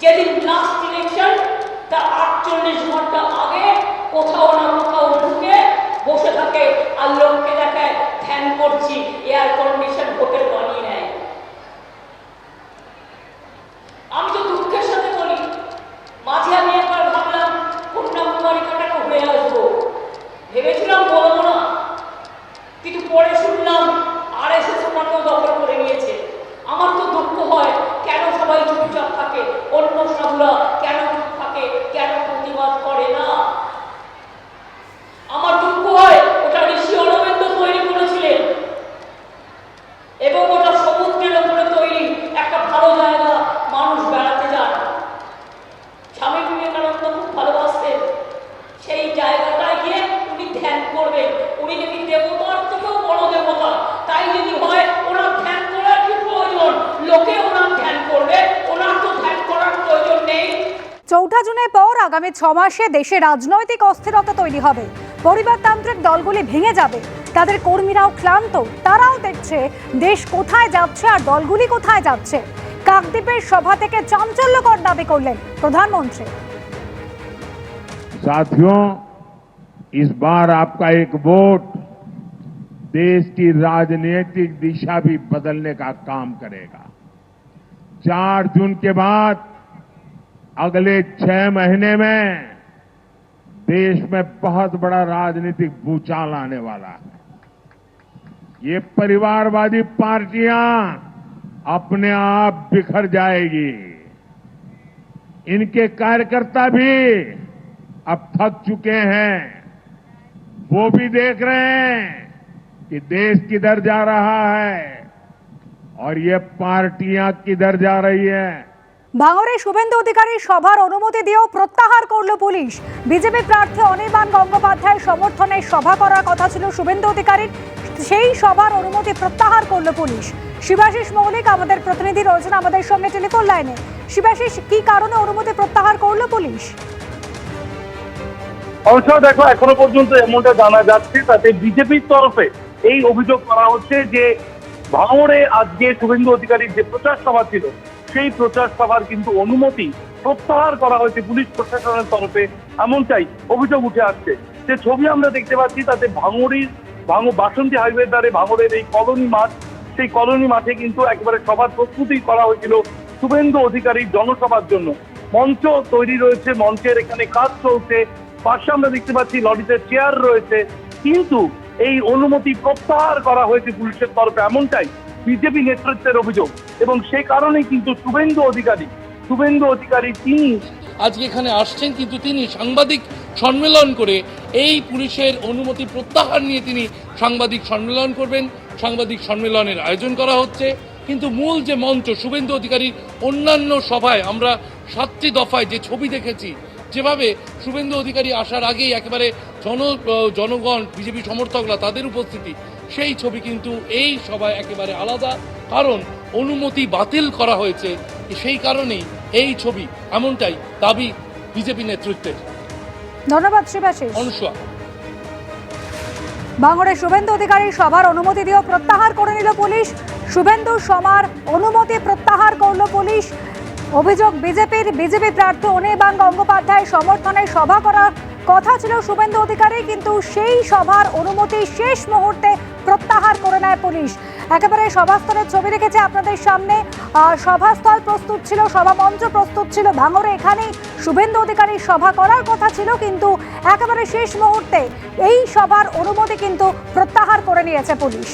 getting lost in action, the actualness অন্য সাধুরা চৌঠা জুনের পর আগামী ছ মাসে দেশে রাজনৈতিক অস্থিরতা তৈরি হবে পরিবারতান্ত্রিক দলগুলি ভেঙে যাবে তাদের কর্মীরাও ক্লান্ত তারাও দেখছে দেশ কোথায় যাচ্ছে আর দলগুলি কোথায় যাচ্ছে কাকদ্বীপের সভা থেকে চাঞ্চল্যকর দাবি করলেন প্রধানমন্ত্রী साथियों इस बार आपका एक वोट देश की राजनीतिक दिशा भी बदलने का काम करेगा चार जून के बाद अगले छह महीने में देश में बहुत बड़ा राजनीतिक भूचाल आने वाला है। ये परिवारवादी पार्टियाँ अपने आप बिखर जाएगी। इनके कार्यकर्ता भी अब थक चुके हैं। वो भी देख रहे हैं कि देश किधर जा रहा है और ये पार्टियाँ किधर जा रही है। ভাঙড়ে শুভেন্দু অধিকারীর সভার অনুমতি দিয়েও প্রত্যাহার করল পুলিশ। বিজেপি প্রার্থী অনির্বাণ গঙ্গোপাধ্যায়ের সমর্থনে সভা করার কথা ছিল শুভেন্দু অধিকারীর। সেই সভার অনুমতি প্রত্যাহার করল পুলিশ। শিবাশিস মৌলিক, আমাদের প্রতিনিধি রয়েছেন আমাদের সঙ্গে টেলিফোন লাইনে। শিবাশিস, কি কারণে অনুমতি প্রত্যাহার করল পুলিশ? অবশ্য দেখো, এখনও পর্যন্ত এমনটা জানা যাচ্ছে, তাতে বিজেপির তরফে এই অভিযোগ করা হচ্ছে যে ভাঙড়ে আজকে শুভেন্দু অধিকারীর যে প্রচার সভা ছিল সেই প্রচার সভার কিন্তু অনুমতি প্রত্যাহার করা হয়েছে পুলিশ প্রশাসনের তরফে, এমনটাই অভিযোগ উঠে আসছে। যে ছবি আমরা দেখতে পাচ্ছি, তাতে ভাঙড়ির ভাঙ, বাসন্তী হাইওয়ে দ্বারে ভাঙড়ের এই কলোনি মাঠ, সেই কলোনি মাঠে কিন্তু একেবারে সভার প্রস্তুতি করা হয়েছিল শুভেন্দু অধিকারীর জনসভার জন্য। মঞ্চ তৈরি রয়েছে, মঞ্চের এখানে কাজ চলছে, পাশে আমরা দেখতে পাচ্ছি লরিতে চেয়ার রয়েছে, কিন্তু এই অনুমতি প্রত্যাহার করা হয়েছে পুলিশের তরফে, এমনটাই বিজেপি নেতৃত্বের অভিযোগ। এবং সে কারণেই কিন্তু শুভেন্দু অধিকারী শুভেন্দু অধিকারী তিনি আজকে এখানে আসছেন, কিন্তু তিনি সাংবাদিক সম্মেলন করে এই পুলিশের অনুমতি প্রত্যাহার নিয়ে তিনি সাংবাদিক সম্মেলন করবেন। সাংবাদিক সম্মেলনের আয়োজন করা হচ্ছে। কিন্তু মূল যে মঞ্চ শুভেন্দু অধিকারীর অন্যান্য সভায় আমরা সাতটি দফায় যে ছবি দেখেছি, যেভাবে শুভেন্দু অধিকারী আসার আগেই একেবারে জন জনগণ, বিজেপি সমর্থকরা তাদের উপস্থিতি সেই ছবি কিন্তু এই সভায় একেবারে আলাদা কারণ অনুমতি বাতিল করা হয়েছে সেই কারণেই এই ছবি এমনটাই দাবি বিজেপি নেতৃত্বের। ধন্যবাদ শিবাশিস অনুসুয়া। ভাঙড়ে শুভেন্দু অধিকারীর সভার অনুমতি দিয়েও প্রত্যাহার করে নিল পুলিশ। শুভেন্দু সমার অনুমতি প্রত্যাহার করল পুলিশ। অভিযোগ বিজেপির বিজেপি প্রার্থী অনির্বাণ গঙ্গোপাধ্যায় সমর্থনে সভা করার কথা ছিল শুভেন্দু অধিকারী, কিন্তু সেই সভার অনুমতি শেষ মুহূর্তে প্রত্যাহার করে নেয় পুলিশ। একেবারে সভাস্থলের ছবি রেখেছে আপনাদের সামনে। সভাস্থল প্রস্তুত ছিল সভা মঞ্চ প্রস্তুত ছিল, ভাঙড়ে এখানেই শুভেন্দু অধিকারীর সভা করার কথা ছিল, কিন্তু একেবারে শেষ মুহূর্তে এই সভার অনুমতি কিন্তু প্রত্যাহার করে নিয়েছে পুলিশ।